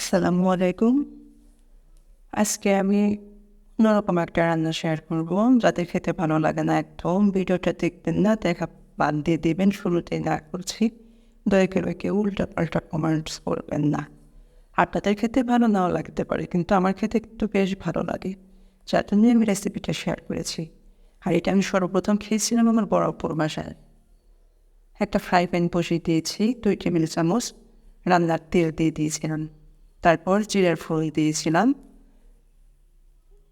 আসসালামু আলাইকুম। আজকে আমি অন্যরকম একটা রান্না শেয়ার করব, যাদের খেতে ভালো লাগে না একদম। ভিডিওটা দেখবেন না, দেখা বাদ দিয়ে দেবেন শুরুতে না করছি। দয়া করে কেউ উল্টা পাল্টা কমেন্টস করবেন না। আপনাদের খেতে ভালো নাও লাগতে পারে, কিন্তু আমার খেতে কিন্তু বেশ ভালো লাগে। যার জন্য আমি রেসিপিটা শেয়ার করেছি। আর এটা আমি সর্বপ্রথম খেয়েছিলাম আমার বড় বাসায়। একটা ফ্রাই প্যান বসিয়ে দিয়েছি, দুই টেবিল চামচ রান্নার তেল দিয়ে দিয়েছিলাম। তারপর জিরার ফুল দিয়েছিলাম।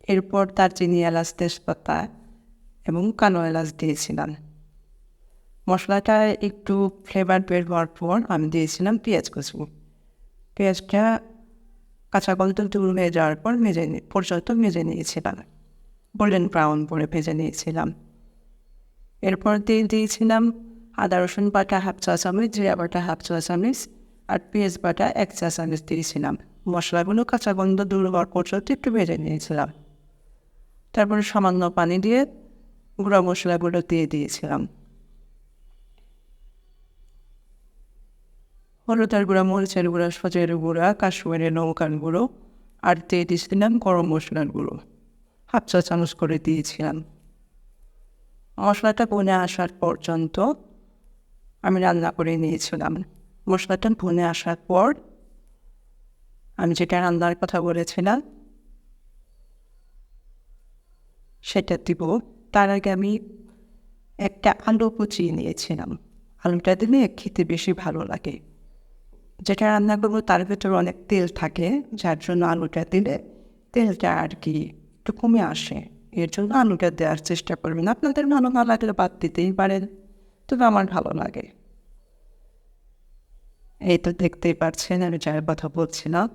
এরপর দারচিনি এলাচ, তেজপাতা এবং কালো এলাচ দিয়েছিলাম। মশলাটা একটু ফ্লেভার বের হওয়ার পর আমি দিয়েছিলাম পেঁয়াজ কুচু। পেঁয়াজটা কাঁচা গন্ধ দূর হয়ে যাওয়ার পর ভেজে পর্যন্ত ভেজে নিয়েছিলাম। গোল্ডেন ব্রাউন করে ভেজে নিয়েছিলাম। এরপর দিয়ে দিয়েছিলাম আদা রসুন বাটা হাফ চা চামচ জিরা বাটা হাফ চা চামচ আর পেঁয়াজ বাটা এক চা চামচ দিয়েছিলাম। মশলাগুলো কাঁচা গন্ধ দূর হওয়ার পর্যন্ত একটু ভেজে নিয়েছিলাম। তারপরে সামান্য পানি দিয়ে গুঁড়া মশলাগুলো দিয়ে দিয়েছিলাম। হলুদের গুঁড়া মরিচের গুঁড়া, সজের গুঁড়া, কাশ্মীরের নৌকার গুঁড়ো আর দিয়ে দিয়েছিলাম গরম মশলার গুঁড়ো। হাফ চা চামচ করে দিয়েছিলাম। মশলাটা বনে আসার পর্যন্ত আমি রান্না করে নিয়েছিলাম। মশলাটা ভুনে আসার পর আমি যেটা রান্নার কথা বলেছিলাম, সেটা দিব। তার আগে আমি একটা আলু কুচিয়ে নিয়েছিলাম। আলুটা দিলে খেতে বেশি ভালো লাগে। যেটা রান্না করব তার ভেতরে অনেক তেল থাকে, যার জন্য আলুটা দিলে তেলটা আর কি একটু কমে আসে। এর জন্য আলুটা দেওয়ার চেষ্টা করবেন। আপনাদের ভালো না লাগলে বাদ দিতেই পারেন, তবে আমার ভালো লাগে। এই তো দেখতেই পাচ্ছেন আমি যার কথা বলছিলাম।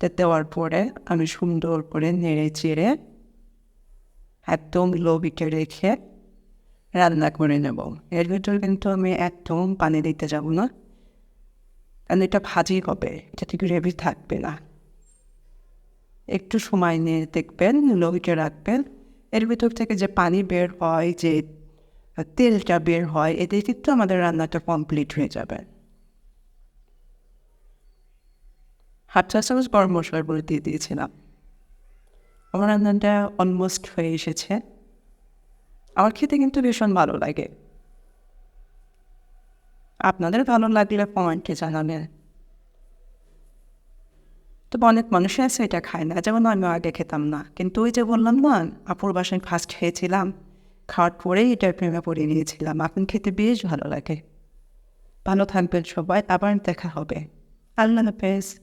না দেওয়ার পরে আমি সুন্দর করে নেড়ে চেড়ে একদম লো বিটে রেখে রান্না করে নেব। এর ভিতর কিন্তু আমি একদম পানি দিতে যাব না, কারণ এটা ভাজি হবে ঠিক গ্রেভি থাকবে না। একটু সময় নিয়ে দেখবেন লো হিটে রাখবেন। এর ভিতর থেকে যে পানি বের হয়, যে তেলটা বের হয়, এতে কিন্তু আমাদের রান্নাটা কমপ্লিট হয়ে যাবে। হাফ চা চামচ গরম মশলার গুঁড়ো দিয়ে দিয়েছিলাম। আমার রান্নাটা অলমোস্ট হয়ে এসেছে। আমার খেতে কিন্তু ভীষণ ভালো লাগে। আপনাদের ভালো লাগলে কমেন্টে জানাবেন। তো অনেক মানুষই আছে এটা খায় না, যেমন আমি আগে খেতাম না। কিন্তু ওই যে বললাম না, আপুর বাসায় ফার্স্ট খেয়েছিলাম। খাওয়ার পরেই এটার প্রেমে পড়ে নিয়েছিলাম। এখন খেতে বেশ ভালো লাগে। ভালো থাকবেন সবাই। আবার দেখা হবে। আল্লাহ হাফেজ।